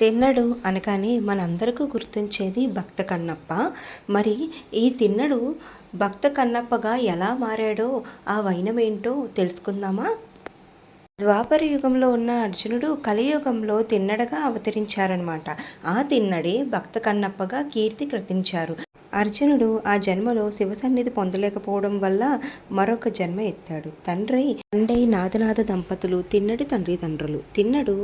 తిన్నడు అనగానే మనందరికీ గుర్తించేది భక్త కన్నప్ప. మరి ఈ తిన్నడు భక్త కన్నప్పగా ఎలా మారాడో ఆ వైనమేంటో తెలుసుకుందామా? ద్వాపర యుగంలో ఉన్న అర్జునుడు కలియుగంలో తిన్నడగా అవతరించారనమాట. ఆ తిన్నడే భక్త కన్నప్పగా కీర్తి కృతించారు. అర్జునుడు ఆ జన్మలో శివసన్నిధి పొందలేకపోవడం వల్ల మరొక జన్మ ఎత్తాడు. తండ్రి తండ్రి నాదనాథ దంపతులు తిన్నడి తండ్రి తండ్రులు. తిన్నడు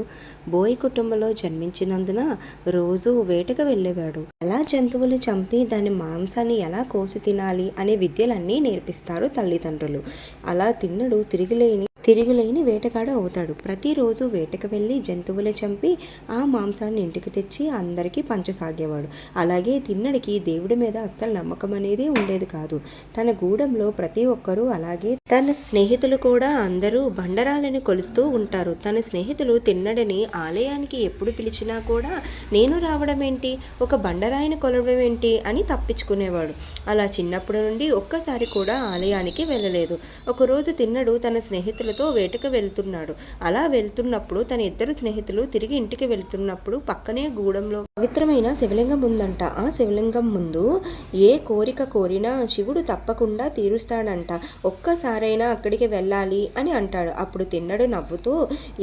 బోయి కుటుంబంలో జన్మించినందున రోజు వేటకు వెళ్ళేవాడు. ఎలా జంతువులు చంపి దాని మాంసాన్ని ఎలా కోసి తినాలి అనే విద్యలన్నీ నేర్పిస్తారు తల్లిదండ్రులు. అలా తిన్నడు తిరిగిలేని తిరుగులేని వేటగాడు అవుతాడు. ప్రతిరోజు వేటకు వెళ్ళి జంతువులు చంపి ఆ మాంసాన్ని ఇంటికి తెచ్చి అందరికీ పంచసాగేవాడు. అలాగే తిన్నడికి దేవుడి మీద అస్సలు నమ్మకం అనేది ఉండేది కాదు. తన గూడెంలో ప్రతి ఒక్కరూ అలాగే తన స్నేహితులు కూడా అందరూ బండరాలని కొలుస్తూ ఉంటారు. తన స్నేహితులు తిన్నడని ఆలయానికి ఎప్పుడు పిలిచినా కూడా నేను రావడం ఏంటి? ఒక బండరాయిని కొలవడం ఏంటి? అని తప్పించుకునేవాడు. అలా చిన్నప్పటి నుండి ఒక్కసారి కూడా ఆలయానికి వెళ్ళలేదు. ఒకరోజు తిన్నడు తన స్నేహితులు స్నేహితులతో వేటకు వెళ్తున్నాడు. అలా వెళ్తున్నప్పుడు తన ఇద్దరు స్నేహితులు తిరిగి ఇంటికి వెళ్తున్నప్పుడు పక్కనే గూడెంలో పవిత్రమైన శివలింగం ఉందంట. ఆ శివలింగం ముందు ఏ కోరిక కోరినా శివుడు తప్పకుండా తీరుస్తాడంట. ఒక్కసారైనా అక్కడికి వెళ్ళాలి అని అంటాడు. అప్పుడు తిన్నడు నవ్వుతూ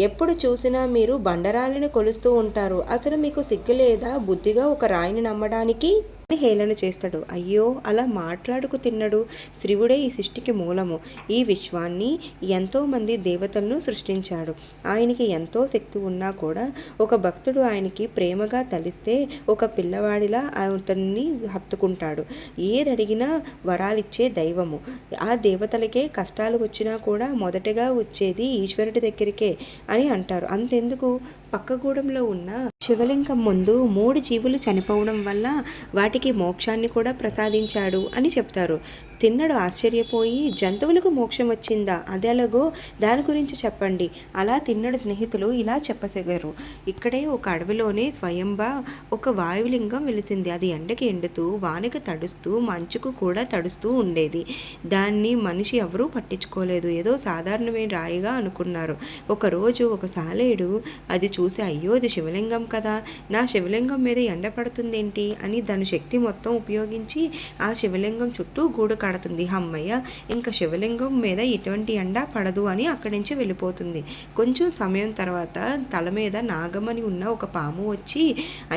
ఎప్పుడు చూసినా మీరు బండరాలిని కొలుస్తూ ఉంటారు. అసలు మీకు సిగ్గు లేదా? బుద్ధిగా ఒక రాయిని నమ్మడానికి అని హేళన చేస్తాడు. అయ్యో అలా మాట్లాడుకు తిన్నడు శివుడే ఈ సృష్టికి మూలము. ఈ విశ్వాన్ని ఎంతోమంది దేవతలను సృష్టించాడు. ఆయనకి ఎంతో శక్తి ఉన్నా కూడా ఒక భక్తుడు ఆయనకి ప్రేమగా తలిస్తే ఒక పిల్లవాడిలా అతన్ని హత్తుకుంటాడు. ఏదడిగినా వరాలిచ్చే దైవము. ఆ దేవతలకే కష్టాలు వచ్చినా కూడా మొదటగా వచ్చేది ఈశ్వరుడి దగ్గరికే అని అంటారు. అంతెందుకు? పక్క గూడంలో ఉన్న శివలింగం ముందు మూడు జీవులు చనిపోవడం వల్ల వాటికి మోక్షాన్ని కూడా ప్రసాదించాడు అని చెప్తారు. తిన్నడు ఆశ్చర్యపోయి జంతువులకు మోక్షం వచ్చిందా? అదెలాగో దాని గురించి చెప్పండి. అలా తిన్నడు స్నేహితులు ఇలా చెప్పసాగారు. ఇక్కడే ఒక అడవిలోనే స్వయంగా ఒక వాయులింగం వెలిసింది. అది ఎండకి ఎండుతూ వానకి తడుస్తూ మంచుకు కూడా తడుస్తూ ఉండేది. దాన్ని మనిషి ఎవరూ పట్టించుకోలేదు. ఏదో సాధారణమైన రాయిగా అనుకున్నారు. ఒకరోజు ఒక సాలేడు అది చూసి అయ్యో ఇది శివలింగం కదా. నా శివలింగం మీద ఎండ పడుతుందేంటి? అని దాని శక్తి మొత్తం ఉపయోగించి ఆ శివలింగం చుట్టూ గూడు కడుతుంది. అమ్మయ్య ఇంకా శివలింగం మీద ఎటువంటి ఎండ పడదు అని అక్కడి నుంచి వెళ్ళిపోతుంది. కొంచెం సమయం తర్వాత తల మీద నాగమని ఉన్న ఒక పాము వచ్చి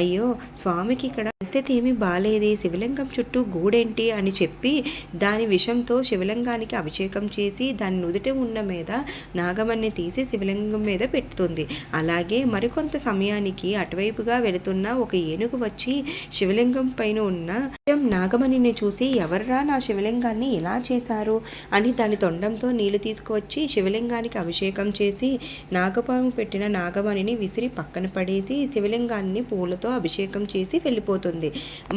అయ్యో స్వామికి ఇక్కడ పరిస్థితి ఏమీ బాగాలేదే శివలింగం చుట్టూ గూడేంటి అని చెప్పి దాని విషంతో శివలింగానికి అభిషేకం చేసి దాని నుదుట ఉన్న మీద నాగమణ్ణి తీసి శివలింగం మీద పెట్టుతుంది. అలాగే మరికొంత సమయానికి అటువైపుగా వెళుతున్న ఒక ఏనుగు వచ్చి శివలింగం పైన ఉన్న నాగమణిని చూసి ఎవర్రా నా శివలింగాన్ని ఎలా చేశారు అని దాని తొండంతో నీళ్ళు తీసుకువచ్చి శివలింగానికి అభిషేకం చేసి నాగపాము పెట్టిన నాగమణిని విసిరి పక్కన పడేసి శివలింగాన్ని పూలతో అభిషేకం చేసి వెళ్ళిపోతుంది.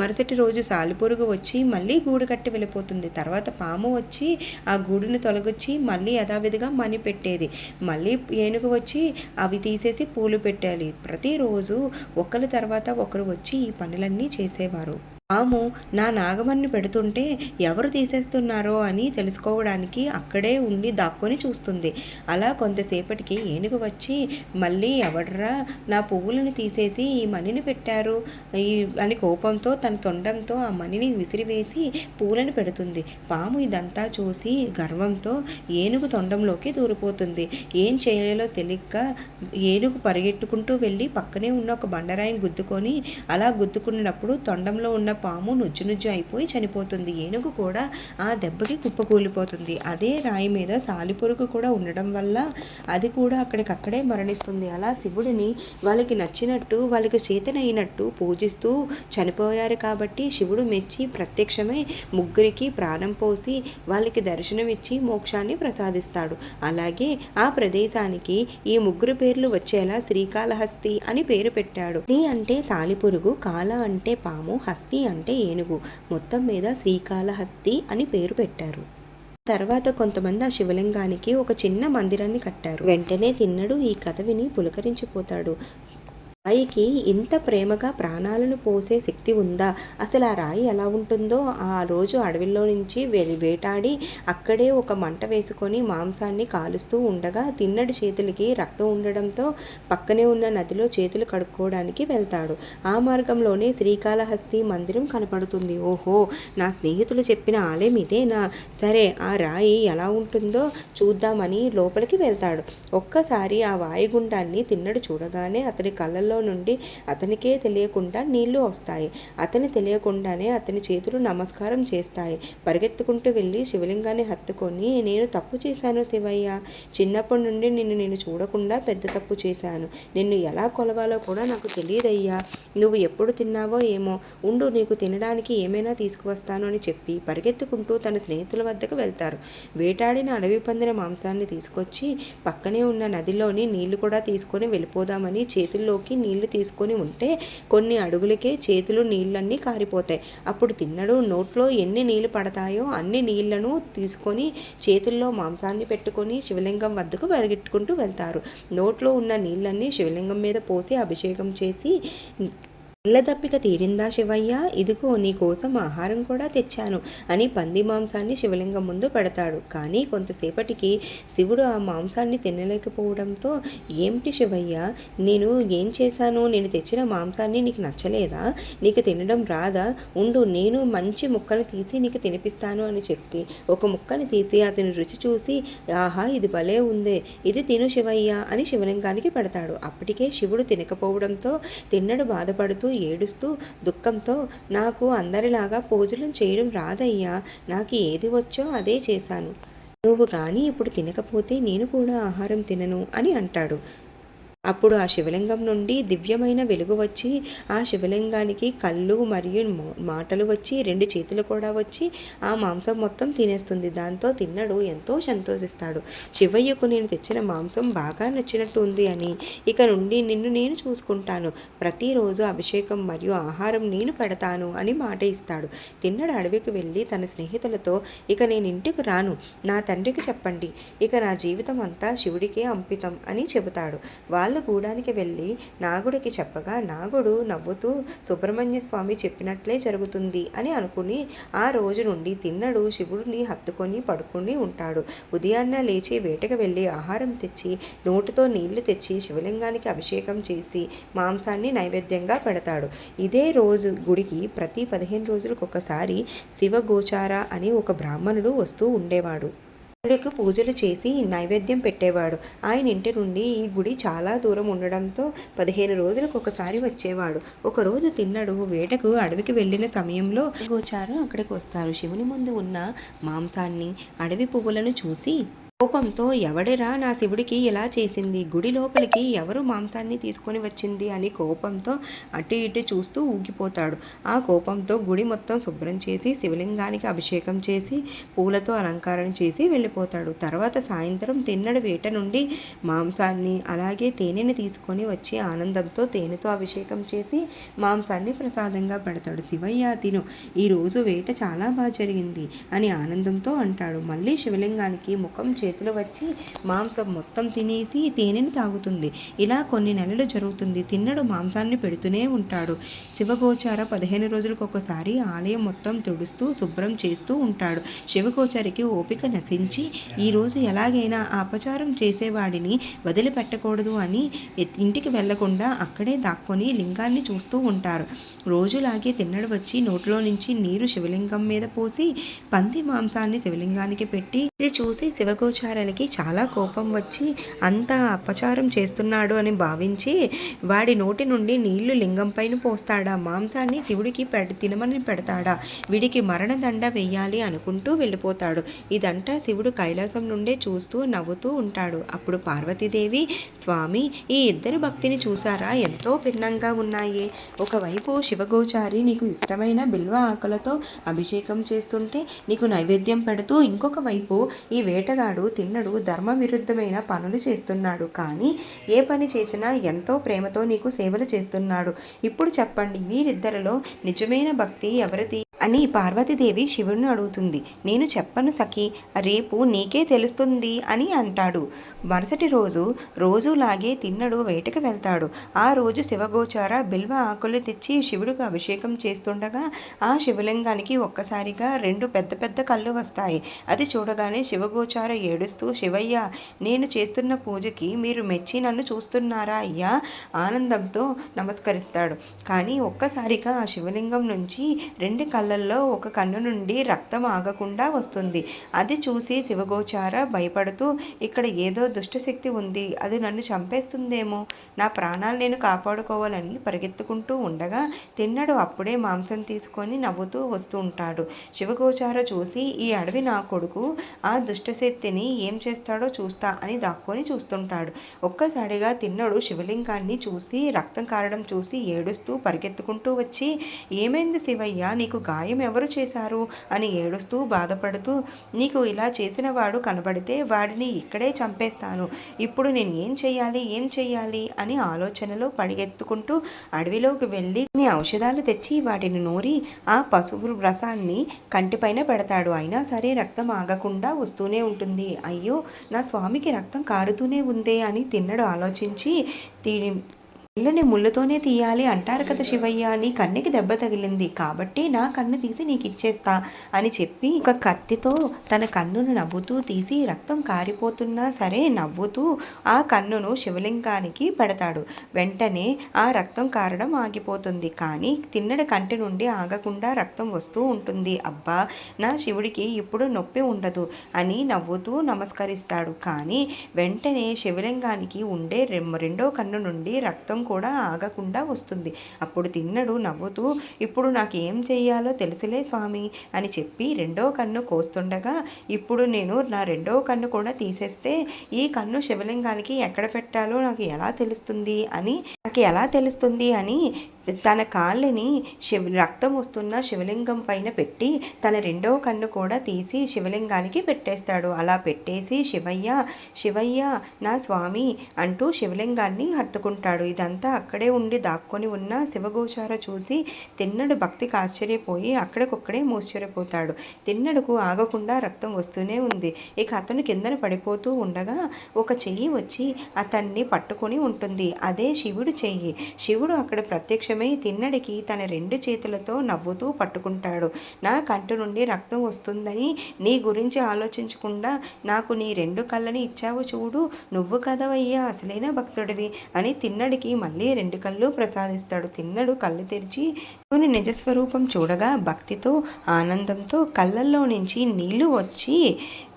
మరుసటి రోజు సాలిపురుగు వచ్చి మళ్ళీ గూడు కట్టి వెళ్ళిపోతుంది. తర్వాత పాము వచ్చి ఆ గూడును తొలగొచ్చి మళ్ళీ యథావిధిగా మని పెట్టేది. మళ్ళీ ఏనుగు వచ్చి అవి తీసేసి పూలు పెట్టాలి. ప్రతిరోజు ఒకరి తర్వాత ఒకరు వచ్చి ఈ పనులన్నీ చేసేవారు. పాము నా నాగమణ్ణి పెడుతుంటే ఎవరు తీసేస్తున్నారో అని తెలుసుకోవడానికి అక్కడే ఉండి దాక్కొని చూస్తుంది. అలా కొంతసేపటికి ఏనుగు వచ్చి మళ్ళీ ఎవడ్రా నా పువ్వులను తీసేసి ఈ మణిని పెట్టారు? ఈ అని కోపంతో తన తొండంతో ఆ మణిని విసిరివేసి పూలను పెడుతుంది. పాము ఇదంతా చూసి గర్వంతో ఏనుగు తొండంలోకి దూరిపోతుంది. ఏం చేయాలో తెలియక ఏనుగు పరిగెట్టుకుంటూ వెళ్ళి పక్కనే ఉన్న ఒక బండరాయిని గుద్దుకొని అలా గుద్దుకున్నప్పుడు తొండంలో ఉన్న పాము నుజ్జు నుజ్జు అయిపోయి చనిపోతుంది. ఏనుగు కూడా ఆ దెబ్బకి కుప్పకూలిపోతుంది. అదే రాయి మీద సాలిపురుగు కూడా ఉండడం వల్ల అది కూడా అక్కడికక్కడే మరణిస్తుంది. అలా శివుడిని వాళ్ళకి నచ్చినట్టు వాళ్ళకి చేతనైనట్టు పూజిస్తూ చనిపోయారు కాబట్టి శివుడు మెచ్చి ప్రత్యక్షమై ముగ్గురికి ప్రాణం పోసి వాళ్ళకి దర్శనమిచ్చి మోక్షాన్ని ప్రసాదిస్తాడు. అలాగే ఆ ప్రదేశానికి ఈ ముగ్గురు పేర్లు వచ్చేలా శ్రీకాళహస్తి అని పేరు పెట్టాడు. అంటే సాలిపురుగు కాల అంటే పాము హస్తి అంటే ఏనుగు. మొత్తం మీద శ్రీకాళహస్తి అని పేరు పెట్టారు. తర్వాత కొంతమంది ఆ శివలింగానికి ఒక చిన్న మందిరాన్ని కట్టారు. వెంటనే తిన్నడు ఈ కథ విని పులకరించిపోతాడు. రాయికి ఇంత ప్రేమగా ప్రాణాలను పోసే శక్తి ఉందా? అసలు ఆ రాయి ఎలా ఉంటుందో? ఆ రోజు అడవిలో నుంచి వేటాడి అక్కడే ఒక మంట వేసుకొని మాంసాన్ని కాలుస్తూ ఉండగా తిన్నడి చేతులకి రక్తం ఉండడంతో పక్కనే ఉన్న నదిలో చేతులు కడుక్కోవడానికి వెళ్తాడు. ఆ మార్గంలోనే శ్రీకాళహస్తి మందిరం కనపడుతుంది. ఓహో నా స్నేహితులు చెప్పిన ఆలయం ఇదేనా? సరే ఆ రాయి ఎలా ఉంటుందో చూద్దామని లోపలికి వెళ్తాడు. ఒక్కసారి ఆ వాయుగుండాన్ని తిన్నడు చూడగానే అతని కళ్ళల్లో నుండి అతనికే తెలియకుండా నీళ్ళు వస్తాయి. అతని తెలియకుండానే అతని చేతులు నమస్కారం చేస్తాయి. పరిగెత్తుకుంటూ వెళ్ళి శివలింగాన్ని హత్తుకొని నేను తప్పు చేశాను శివయ్య. చిన్నప్పటి నుండి నిన్ను నేను చూడకుండా పెద్ద తప్పు చేశాను. నిన్ను ఎలా కొలవాలో కూడా నాకు తెలియదయ్యా. నువ్వు ఎప్పుడు తిన్నావో ఏమో. ఉండు నీకు తినడానికి ఏమైనా తీసుకువస్తాను అని చెప్పి పరిగెత్తుకుంటూ తన స్నేహితుల వద్దకు వెళ్తారు. వేటాడిన అడవి పందిన మాంసాన్ని తీసుకొచ్చి పక్కనే ఉన్న నదిలోని నీళ్ళు కూడా తీసుకొని వెళ్ళిపోదామని చేతుల్లోకి నీళ్ళు తీసుకొని ఉంటే కొన్ని అడుగులకే చేతులు నీళ్ళన్నీ కారిపోతాయి. అప్పుడు తిన్నడు నోట్లో ఎన్ని నీళ్ళు పడతాయో అన్ని నీళ్ళను తీసుకొని చేతుల్లో మాంసాన్ని పెట్టుకొని శివలింగం వద్దకు పరిగెట్టుకుంటూ వెళ్తారు. నోట్లో ఉన్న నీళ్ళన్నీ శివలింగం మీద పోసి అభిషేకం చేసి దప్పిక తీరిందా శివయ్య? ఇదిగో నీ కోసం ఆహారం కూడా తెచ్చాను అని పంది మాంసాన్ని శివలింగం ముందు పెడతాడు. కానీ కొంతసేపటికి శివుడు ఆ మాంసాన్ని తినలేకపోవడంతో ఏమిటి శివయ్య? నేను ఏం చేశాను? నేను తెచ్చిన మాంసాన్ని నీకు నచ్చలేదా? నీకు తినడం రాదా? ఉండు నేను మంచి ముక్కను తీసి నీకు తినిపిస్తాను అని చెప్పి ఒక ముక్కని తీసి అతని రుచి చూసి ఆహా ఇది భలే ఉందే ఇది తిను శివయ్య అని శివలింగానికి పెడతాడు. అప్పటికే శివుడు తినకపోవడంతో తిన్నడు బాధపడుతూ ఏడుస్తూ దుఃఖంతో నాకు అందరిలాగా పూజలు చేయడం రాదయ్యా నాకు ఏది వచ్చో అదే చేశాను. నువ్వు కానీ ఇప్పుడు తినకపోతే నేను కూడా ఆహారం తినను అని అంటాడు. అప్పుడు ఆ శివలింగం నుండి దివ్యమైన వెలుగు వచ్చి ఆ శివలింగానికి కళ్ళు మరియు మాటలు వచ్చి రెండు చేతులు కూడా వచ్చి ఆ మాంసం మొత్తం తినేస్తుంది. దాంతో తిన్నడు ఎంతో సంతోషిస్తాడు. శివయ్యకు నేను తెచ్చిన మాంసం బాగా నచ్చినట్టు ఉంది అని. ఇక నుండి నిన్ను నేను చూసుకుంటాను. ప్రతిరోజు అభిషేకం మరియు ఆహారం నేను పెడతాను అని మాట ఇస్తాడు. తిన్నడు అడవికి వెళ్ళి తన స్నేహితులతో ఇక నేను ఇంటికి రాను. నా తండ్రికి చెప్పండి. ఇక నా జీవితం అంతా శివుడికే అంకితం అని చెబుతాడు. వాళ్ళ వాళ్ళు గూడానికి వెళ్ళి నాగుడికి చెప్పగా నాగుడు నవ్వుతూ సుబ్రహ్మణ్య స్వామి చెప్పినట్లే జరుగుతుంది అని అనుకుని ఆ రోజు నుండి తిన్నడు శివుడిని హత్తుకొని పడుకుని ఉంటాడు. ఉదయాన్నే లేచి వేటకు వెళ్ళి ఆహారం తెచ్చి నోటితో నీళ్ళు తెచ్చి శివలింగానికి అభిషేకం చేసి మాంసాన్ని నైవేద్యంగా పెడతాడు. ఇదే రోజు గుడికి ప్రతి పదిహేను రోజులకు ఒకసారి శివగోచార అనే ఒక బ్రాహ్మణుడు వస్తూ ఉండేవాడు. దేవుడికి పూజలు చేసి నైవేద్యం పెట్టేవాడు. ఆయన ఇంటి నుండి ఈ గుడి చాలా దూరం ఉండడంతో పదిహేను రోజులకు ఒకసారి వచ్చేవాడు. ఒక రోజు తిన్నడు. వేటకు అడవికి వెళ్ళిన సమయంలో గోచారం అక్కడికి వస్తారు. శివుని ముందు ఉన్న మాంసాన్ని అడవి పువ్వులను చూసి కోపంతో ఎవడెరా నా శివుడికి ఇలా చేసింది? గుడి లోపలికి ఎవరు మాంసాన్ని తీసుకొని వచ్చింది? అని కోపంతో అటు ఇటు చూస్తూ ఊగిపోతాడు. ఆ కోపంతో గుడి మొత్తం శుభ్రం చేసి శివలింగానికి అభిషేకం చేసి పూలతో అలంకారం చేసి వెళ్ళిపోతాడు. తర్వాత సాయంత్రం తిన్నడు వేట నుండి మాంసాన్ని అలాగే తేనెని తీసుకొని వచ్చి ఆనందంతో తేనెతో అభిషేకం చేసి మాంసాన్ని ప్రసాదంగా పెడతాడు. శివయ్య తిను. ఈరోజు వేట చాలా బాగా జరిగింది అని ఆనందంతో అంటాడు. మళ్ళీ శివలింగానికి ముఖం చే చేతులు వచ్చి మాంసం మొత్తం తినేసి తేనెని తాగుతుంది. ఇలా కొన్ని నెలలు జరుగుతుంది. తిన్నడు మాంసాన్ని పెడుతూనే ఉంటాడు. శివగోచార పదిహేను రోజులకు ఒకసారి ఆలయం మొత్తం తుడుస్తూ శుభ్రం చేస్తూ ఉంటాడు. శివగోచారికి ఓపిక నశించి ఈరోజు ఎలాగైనా ఆ అపచారం చేసేవాడిని వదిలిపెట్టకూడదు అని ఇంటికి వెళ్ళకుండా అక్కడే దాక్కొని లింగాన్ని చూస్తూ ఉంటారు. రోజులాగే తిన్నడు వచ్చి నోట్లో నుంచి నీరు శివలింగం మీద పోసి పంది మాంసాన్ని శివలింగానికి పెట్టి ఇది చూసి శివగోచారాలకి చాలా కోపం వచ్చి అంత అపచారం చేస్తున్నాడు అని భావించి వాడి నోటి నుండి నీళ్ళు లింగం పైన పోస్తాడా? మాంసాన్ని శివుడికి పెడ తినమని పెడతాడా? వీడికి మరణదండ వెయ్యాలి అనుకుంటూ వెళ్ళిపోతాడు. ఇదంతా శివుడు కైలాసం నుండే చూస్తూ నవ్వుతూ ఉంటాడు. అప్పుడు పార్వతీదేవి స్వామి ఈ ఇద్దరి భక్తిని చూసారా? ఎంతో భిన్నంగా ఉన్నాయి. ఒకవైపు శివగోచారి నీకు ఇష్టమైన బిల్వ ఆకులతో అభిషేకం చేస్తుంటే నీకు నైవేద్యం పెడుతూ ఇంకొక వైపు ఈ వేటగాడు తిన్నడు ధర్మ విరుద్ధమైన పనులు చేస్తున్నాడు. కానీ ఏ పని చేసినా ఎంతో ప్రేమతో నీకు సేవలు చేస్తున్నాడు. ఇప్పుడు చెప్పండి వీరిద్దరిలో నిజమైన భక్తి ఎవరిది? అని పార్వతీదేవి శివుడిని అడుగుతుంది. నేను చెప్పను సఖి రేపు నీకే తెలుస్తుంది అని అంటాడు. మరుసటి రోజు రోజులాగే తిన్నడు వేటకు వెళ్తాడు. ఆ రోజు శివగోచార బిల్వ ఆకులు తెచ్చి శివుడికి అభిషేకం చేస్తుండగా ఆ శివలింగానికి ఒక్కసారిగా రెండు పెద్ద పెద్ద కళ్ళు వస్తాయి. అది చూడగానే శివగోచార ఏడుస్తూ శివయ్య నేను చేస్తున్న పూజకి మీరు మెచ్చి నన్ను చూస్తున్నారా అయ్యా? ఆనందంతో నమస్కరిస్తాడు. కానీ ఒక్కసారిగా ఆ శివలింగం నుంచి రెండు కళ్ళు కళ్ళల్లో ఒక కన్ను నుండి రక్తం ఆగకుండా వస్తుంది. అది చూసి శివగోచార భయపడుతూ ఇక్కడ ఏదో దుష్టశక్తి ఉంది. అది నన్ను చంపేస్తుందేమో. నా ప్రాణాలు నేను కాపాడుకోవాలని పరిగెత్తుకుంటూ ఉండగా తిన్నడు అప్పుడే మాంసం తీసుకొని నవ్వుతూ వస్తూ ఉంటాడు. శివగోచార చూసి ఈ అడవి నా కొడుకు. ఆ దుష్టశక్తిని ఏం చేస్తాడో చూస్తా అని దాక్కొని చూస్తుంటాడు. ఒక్కసారిగా తిన్నడు శివలింగాన్ని చూసి రక్తం కారడం చూసి ఏడుస్తూ పరిగెత్తుకుంటూ వచ్చి ఏమైంది శివయ్య? నీకు గాయం ఎవరు చేశారు అని ఏడుస్తూ బాధపడుతూ నీకు ఇలా చేసిన వాడు కనబడితే వాడిని ఇక్కడే చంపేస్తాను. ఇప్పుడు నేను ఏం చెయ్యాలి ఏం చెయ్యాలి అని ఆలోచనలో పడిగెత్తుకుంటూ అడవిలోకి వెళ్ళి కొన్ని ఔషధాలు తెచ్చి వాటిని నూరి ఆ పశువు రసాన్ని కంటిపైన పెడతాడు. అయినా సరే రక్తం ఆగకుండా వస్తూనే ఉంటుంది. అయ్యో నా స్వామికి రక్తం కారుతూనే ఉందే అని తిన్నడు. ఆలోచించి తీ ముళ్ళుతోనే తీయాలి అంటారు కదా శివయ్య నీ కన్నుకి దెబ్బ తగిలింది కాబట్టి నా కన్ను తీసి నీకు ఇచ్చేస్తా అని చెప్పి ఒక కత్తితో తన కన్నును నవ్వుతూ తీసి రక్తం కారిపోతున్నా సరే నవ్వుతూ ఆ కన్నును శివలింగానికి పెడతాడు. వెంటనే ఆ రక్తం కారడం ఆగిపోతుంది. కానీ తిన్నడ కంటి నుండి ఆగకుండా రక్తం వస్తూ ఉంటుంది. అబ్బా నా శివుడికి ఇప్పుడు నొప్పి ఉండదు అని నవ్వుతూ నమస్కరిస్తాడు. కానీ వెంటనే శివలింగానికి ఉండే రెండో కన్ను నుండి రక్తం కూడా ఆగకుండా వస్తుంది. అప్పుడు తిన్నడు నవ్వుతూ ఇప్పుడు నాకు ఏం చెయ్యాలో తెలుసులే స్వామి అని చెప్పి రెండో కన్ను కోస్తుండగా ఇప్పుడు నేను నా రెండో కన్ను కూడా తీసేస్తే ఈ కన్ను శివలింగానికి ఎక్కడ పెట్టాలో నాకు ఎలా తెలుస్తుంది అని నాకు ఎలా తెలుస్తుంది అని తన కాళ్ళని శివ రక్తం వస్తున్న శివలింగం పైన పెట్టి తన రెండవ కన్ను కూడా తీసి శివలింగానికి పెట్టేస్తాడు. అలా పెట్టేసి శివయ్య శివయ్య నా స్వామి అంటూ శివలింగాన్ని హత్తుకుంటాడు. ఇదంతా అక్కడే ఉండి దాక్కొని ఉన్న శివగోచార చూసి తిన్నడు భక్తికి ఆశ్చర్యపోయి అక్కడికొక్కడే మూశ్చర్యపోతాడు తిన్నడుకు ఆగకుండా రక్తం వస్తూనే ఉంది. ఇక అతను కిందన పడిపోతూ ఉండగా ఒక చెయ్యి వచ్చి అతన్ని పట్టుకొని ఉంటుంది. అదే శివుడు చెయ్యి. శివుడు అక్కడ ప్రత్యక్షం నిమిషమే తిన్నడికి తన రెండు చేతులతో నవ్వుతూ పట్టుకుంటాడు. నా కంటి నుండి రక్తం వస్తుందని నీ గురించి ఆలోచించకుండా నాకు నీ రెండు కళ్ళని ఇచ్చావు చూడు. నువ్వు కదవయ్యా అసలైన భక్తుడివి అని తిన్నడికి మళ్ళీ రెండు కళ్ళు ప్రసాదిస్తాడు. తిన్నడు కళ్ళు తెరిచి శివుని నిజస్వరూపం చూడగా భక్తితో ఆనందంతో కళ్ళల్లో నుంచి నీళ్ళు వచ్చి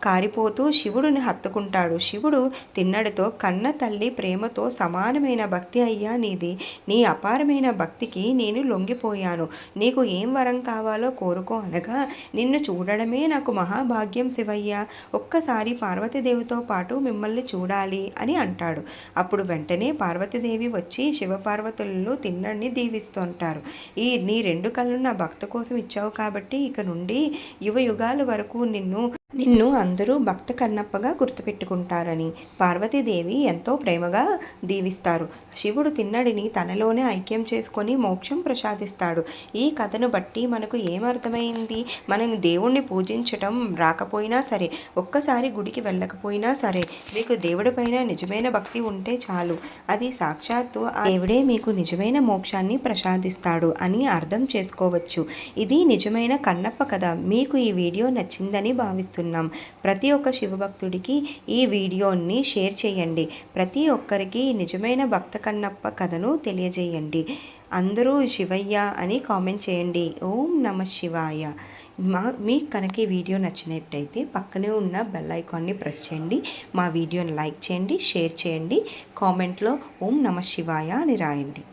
కారిపోతూ శివుడిని హత్తుకుంటాడు. శివుడు తిన్నడితో కన్న తల్లి ప్రేమతో సమానమైన భక్తి అయ్యా నీది. నీ అపారమైన భక్తికి నేను లొంగిపోయాను. నీకు ఏం వరం కావాలో కోరుకో అనగా నిన్ను చూడడమే నాకు మహాభాగ్యం శివయ్య. ఒక్కసారి పార్వతీదేవితో పాటు మిమ్మల్ని చూడాలి అని అంటాడు. అప్పుడు వెంటనే పార్వతీదేవి వచ్చి శివపార్వతులలో తిన్నడిని దీవిస్తుంటారు. ఈ నీ రెండు కళ్ళు నా భక్త కోసం ఇచ్చావు కాబట్టి ఇక నుండి యువ యుగాల వరకు నిన్ను నిన్ను అందరూ భక్త కన్నప్పగా గుర్తుపెట్టుకుంటారని పార్వతీదేవి ఎంతో ప్రేమగా దీవిస్తారు. శివుడు తిన్నడిని తనలోనే ఐక్యం చేసుకొని మోక్షం ప్రసాదిస్తాడు. ఈ కథను బట్టి మనకు ఏమర్థమైంది? మనం దేవుణ్ణి పూజించటం రాకపోయినా సరే ఒక్కసారి గుడికి వెళ్ళకపోయినా సరే మీకు దేవుడిపైన నిజమైన భక్తి ఉంటే చాలు. అది సాక్షాత్తు ఆ దేవుడే మీకు నిజమైన మోక్షాన్ని ప్రసాదిస్తాడు అని అర్థం చేసుకోవచ్చు. ఇది నిజమైన కన్నప్ప కథ. మీకు ఈ వీడియో నచ్చిందని భావిస్తున్నాం. ప్రతి ఒక్క శివభక్తుడికి ఈ వీడియోని షేర్ చేయండి. ప్రతి ఒక్కరికి నిజమైన భక్త కన్నప్ప కథను తెలియజేయండి. అందరూ శివయ్య అని కామెంట్ చేయండి. ఓం నమ శివాయ. మా మీకు కనుక ఈ వీడియో నచ్చినట్టయితే పక్కనే ఉన్న బెల్ ఐకాన్ని ప్రెస్ చేయండి. మా వీడియోని లైక్ చేయండి షేర్ చేయండి. కామెంట్లో ఓం నమ శివాయ అని రాయండి.